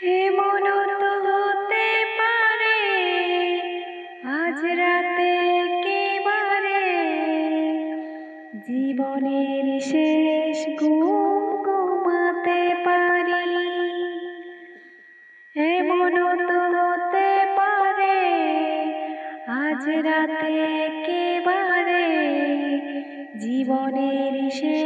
তো হতে পারে, আজ রাতে একেবারে জীবনের শেষ ঘুম ঘুমাতে পারি। এমন তো হতে পারে, আজ রাতে একেবারে জীবনের শেষ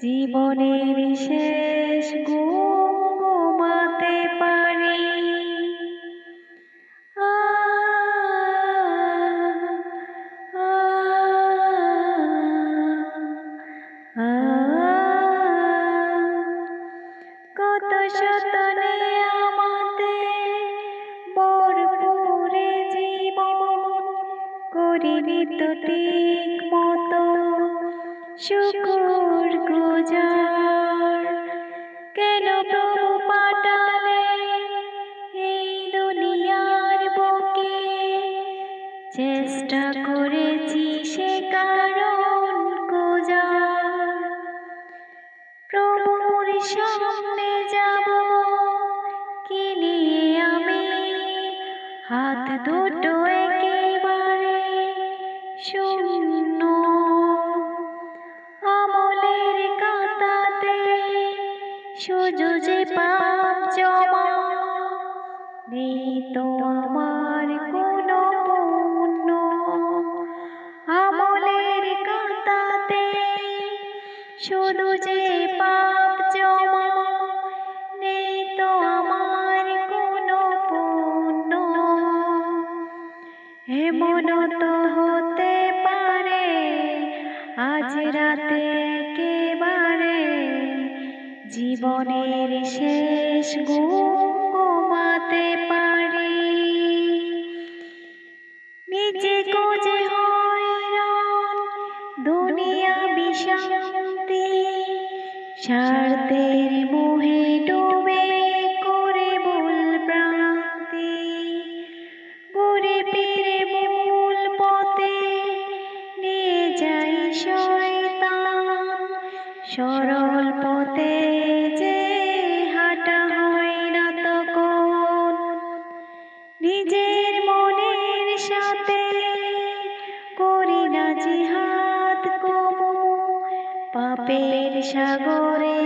জীবনের শেষ ঘুম ঘুমাতে পারি আ, আ, আ, কত শতনে আমাদের ভরপুরে জীবন করিনি তো ঠিক মতো শুকুর গুজার কেন প্রভু পাঠালে এই দুনিয়ার বুকে? চেষ্টা করেছি সে কারণ গুজার প্রভুর সামনে যাব, কি নিয়ে আমি? হাত দুটো একেবারে শূন্য। শুধু পাপ জমা নেই তো আমার পুণ্য। আমলের কাতাতে শুধু যে পাপ জমা নেই তো আমার কোনো পুণ্য। এমন তো হতে পারে, আজ রাতে জীবনের শেষ ঘুমাতে পারি। নিজে কোজে দুনিয়া বিষান্তি স্বার্থের মোহে ডুবে করে ভুল প্রান্তি। ঘুরে ফিরে মূল পথে নিয়ে যাই শয়তান, সরল পথে পাপের সাগরে